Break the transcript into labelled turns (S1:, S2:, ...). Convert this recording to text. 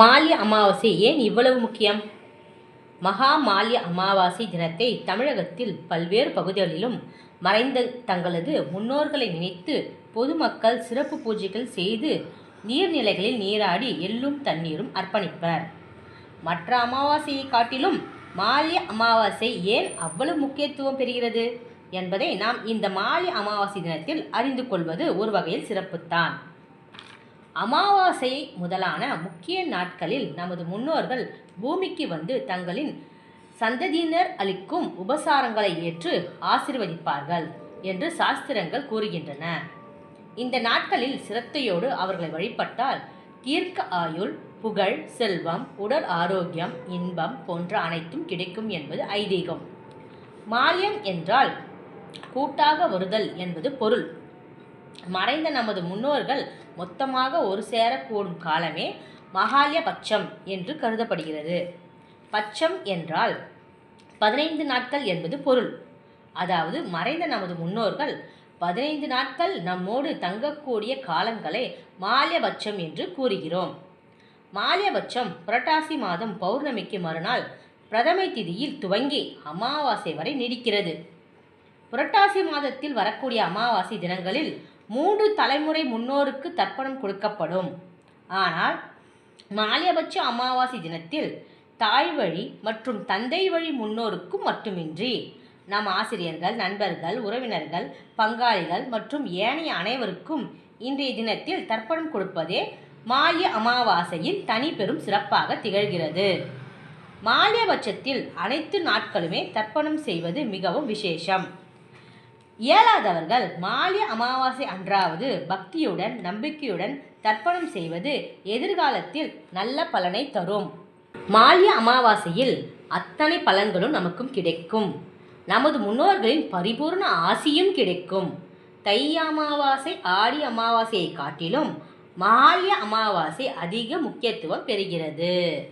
S1: மால்ய அமாவாசை ஏன் இவ்வளவு முக்கியம்? மகா மால்ய அமாவாசை தினத்தை தமிழகத்தில் பல்வேறு பகுதிகளிலும் மறைந்த தங்களது முன்னோர்களை நினைத்து பொதுமக்கள் சிறப்பு பூஜைகள் செய்து நீர்நிலைகளில் நீராடி எள்ளும் தண்ணீரும் அர்ப்பணிப்பர். மற்ற அமாவாசையை காட்டிலும் மாலிய அமாவாசை ஏன் அவ்வளவு முக்கியத்துவம் பெறுகிறது என்பதை நாம் இந்த மாலிய அமாவாசை தினத்தில் அறிந்து கொள்வது ஒரு வகையில் சிறப்புத்தான். அமாவாசை முதலான முக்கிய நாட்களில் நமது முன்னோர்கள் பூமிக்கு வந்து தங்களின் சந்ததியினர் அளிக்கும் உபசாரங்களை ஏற்று ஆசிர்வதிப்பார்கள் என்று சாஸ்திரங்கள் கூறுகின்றன. இந்த நாட்களில் சிரத்தையோடு அவர்களை வழிபட்டால் தீர்க்க ஆயுள் புகழ் செல்வம் உடல் ஆரோக்கியம் இன்பம் போன்ற அனைத்தும் கிடைக்கும் என்பது ஐதீகம். மாயம் என்றால் கூட்டாக வருதல் என்பது பொருள். மறைந்த நமது முன்னோர்கள் மொத்தமாக ஒரு சேரக்கூடும் காலமே மகாலய பட்சம் என்று கருதப்படுகிறது. பட்சம் என்றால் பதினைந்து நாட்கள் என்பது பொருள். அதாவது மறைந்த நமது முன்னோர்கள் பதினைந்து நாட்கள் நம்மோடு தங்கக்கூடிய காலங்களை மால்யபட்சம் என்று கூறுகிறோம். மால்யபட்சம் புரட்டாசி மாதம் பௌர்ணமிக்கு மறுநாள் பிரதமை திதியில் துவங்கி அமாவாசை வரை நீடிக்கிறது. புரட்டாசி மாதத்தில் வரக்கூடிய அமாவாசை தினங்களில் மூன்று தலைமுறை முன்னோருக்கு தர்ப்பணம் கொடுக்கப்படும். ஆனால் மாலியபட்ச அமாவாசை தினத்தில் தாய் வழி மற்றும் தந்தை வழி முன்னோருக்கும் மட்டுமின்றி நம் ஆசிரியர்கள் நண்பர்கள் உறவினர்கள் பங்காளிகள் மற்றும் ஏனைய அனைவருக்கும் இன்றைய தினத்தில் தர்ப்பணம் கொடுப்பதே மாலிய அமாவாசையின் தனி பெரும் சிறப்பாக திகழ்கிறது. மாலியபட்சத்தில் அனைத்து நாட்களுமே தர்ப்பணம் செய்வது மிகவும் விசேஷம். இயலாதவர்கள் மாலிய அமாவாசை அன்றாவது பக்தியுடன் நம்பிக்கையுடன் தர்ப்பணம் செய்வது எதிர்காலத்தில் நல்ல பலனை தரும். மாலிய அமாவாசையில் அத்தனை பலன்களும் நமக்கும் கிடைக்கும். நமது முன்னோர்களின் பரிபூர்ண ஆசியும் கிடைக்கும். தை அமாவாசை ஆடி அமாவாசையை காட்டிலும் மாலிய அமாவாசை அதிக முக்கியத்துவம் பெறுகிறது.